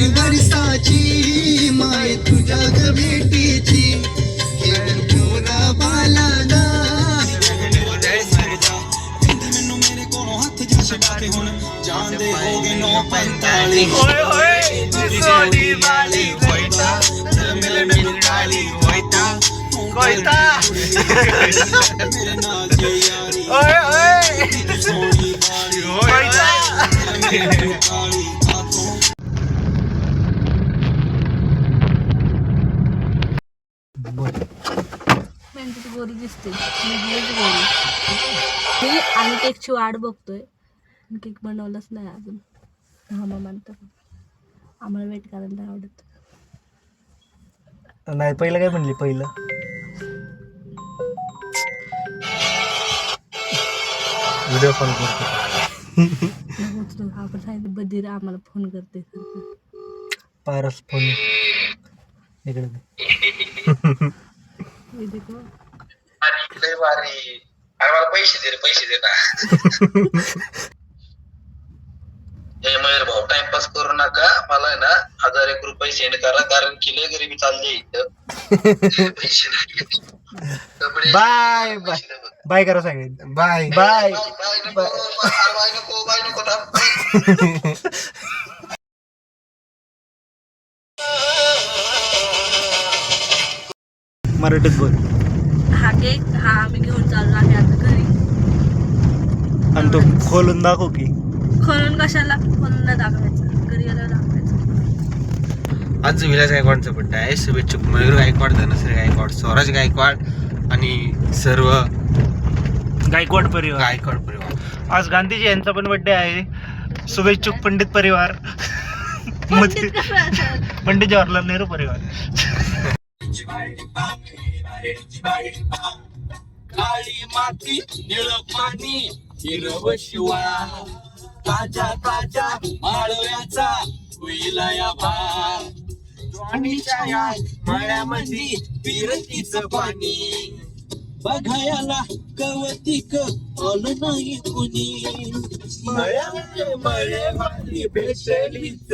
दर वर्षाची माय तुझ्या ग भेटीची घेऊन ठेवला बालाना ਮੈਨੂੰ ਮੇਰੇ ਕੋਲੋਂ ਹੱਥ ਜਿਹਾ ਛਡਾ ਕੇ ਹੁਣ ਜਾਂਦੇ ਹੋਗੇ 945 ਓਏ ਓਏ ਸੋਡੀ ਵਾਲੀ ਹੋਇਤਾ ਮਿਲ ਮਿਲ ਕਾਲੀ ਹੋਇਤਾ ਕੋਇਤਾ ਮੇਰੇ ਨਾਲ ਜੇ ਯਾਰੀ ਓਏ ਓਏ ਸੋਹਣੀ ਵਾਲੀ ਹੋਇਤਾ ਮੇਰੇ ਕਾਲੀ गोरी दिसते. मी आणि केकची वाट बघतोय. केक बनवलाच नाही अजून. हा मग म्हणतो. आम्हाला वेट करायला नाही आवडत. नाही पहिलं काय म्हणली? पहिलं. व्हिडिओ कॉल करतो. आपण सांगितलं बधीर आम्हाला फोन करते. पारस फोन इकडे. हे लय भारी अरे मला पैसे दे रे पैसे दे ना हे मयूर भाऊ टाइमपास करू नका मला आहे ना हजार एक रुपये सेंड करा कारण की लय गरिबी चालली आहे इथं पैसे नाही कपडे- बाय बाय पैसे. बाय करा सगळे बाय बाय बाय बाय नको बाय बाय नको बाय नको थांब. मराठीत बोल हा केक हा आम्ही घेऊन चाललो आहे आता घरी. आणि तो खोलून दाखव की. खोलून कशाला? खोलून दाखवायचं. घरी गेल्यावर दाखवायचं. आज विलास गायकवाडचा बड्डे आहे. शुभेच्छुक मयूर गायकवाड धनश्री गायकवाड स्वराज गायकवाड आणि सर्व गायकवाड परिवार. गायकवाड परिवार. आज गांधीजी यांचा पण बर्थडे आहे. शुभेच्छुक पंडित परिवार? पंडित जवाहरलाल नेहरू परिवार. काळी माती निळ पाणी हिरव शिवा. ताजा ताजा माळव्याचा होईलया भार ज्वानीच्या या मळ्यामध्ये पिरतीच पाणी. बघायला कवतिक आलं नाही कुणी. मळ्यामध्ये मळेवाली भेटलीच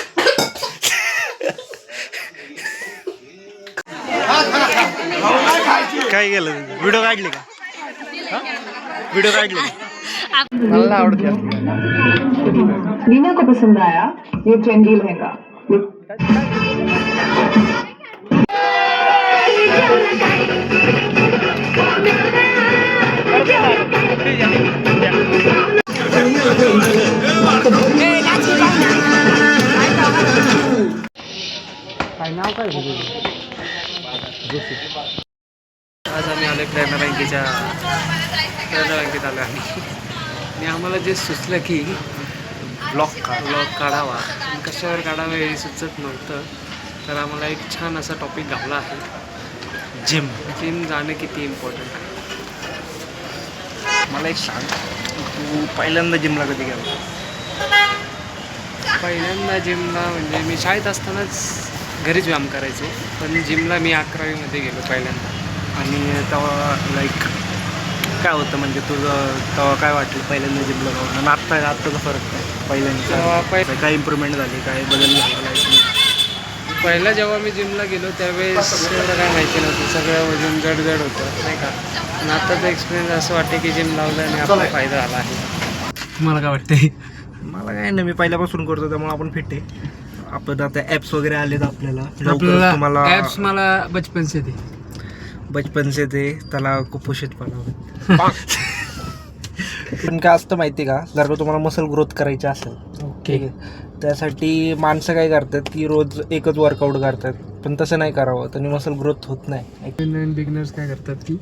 काय केलं? व्हिडिओ काढली का? व्हिडिओ काढली मला आवडत जास्त. को पसंद आया? ये ट्रेंडी लहंगा आज आम्ही आलो प्रेरणा बँकेच्या प्रेरणा बँकेत आलो आम्ही. आणि आम्हाला जे सुचलं की ब्लॉक का ब्लॉक काढावा. कशावर काढावं हे सुचत नव्हतं. तर आम्हाला एक छान असा टॉपिक घावला आहे. जिम जिम जाणं किती इम्पॉर्टंट आहे? मला एक सांग. तू पहिल्यांदा जिमला कधी गेला? पहिल्यांदा जिमला म्हणजे मी शाळेत असतानाच घरीच व्यायाम करायचो. पण जिमला मी अकरावीमध्ये गेलो पहिल्यांदा. आणि तेव्हा लाईक काय होतं म्हणजे तुझं तेव्हा काय वाटलं पहिल्यांदा जिमला जाऊन? आणि आत्ता आत्ताचा फरक काय? पहिल्यांदा? पहि- काय इम्प्रूव्हमेंट झाली? काय बदल झाला लाईफ पहिला जेव्हा मी जिमला गेलो त्यावेळेस एवढं काय माहिती नव्हतं. सगळं वजन जड जड होतं नाही का? पण आताचा एक्सपिरियन्स असं वाटते की जिम लावलं आणि आपला फायदा झाला आहे. तुम्हाला काय वाटते मला काय नाही मी पहिल्यापासून करतो त्यामुळे आपण फिट आहे. आपण आता ॲप्स वगैरे आलेत आपल्याला. लवकरच आपल्याला तुम्हाला ॲप्स मला बचपन से थे बचपन से ते त्याला कुपोषित पण पण काय असतं माहिती का? जर का तुम्हाला मसल ग्रोथ करायची असेल. ठीक आहे. त्यासाठी माणसं काय करतात की रोज एकच वर्कआउट करतात. पण तसं नाही करावं. त्यांनी मसल ग्रोथ होत नाही. नवीन बिगनर्स काय करतात की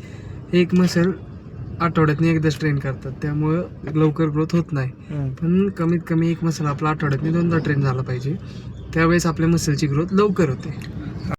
एक मसल आठवड्यातनं एकदा ट्रेन करतात. त्यामुळं लवकर ग्रोथ होत नाही. हम्म. पण कमीत कमी एक मसल आपला आठवड्यातनी दोनदा ट्रेन झाला पाहिजे. त्यावेळेस आपल्या मसलची ग्रोथ लवकर होते.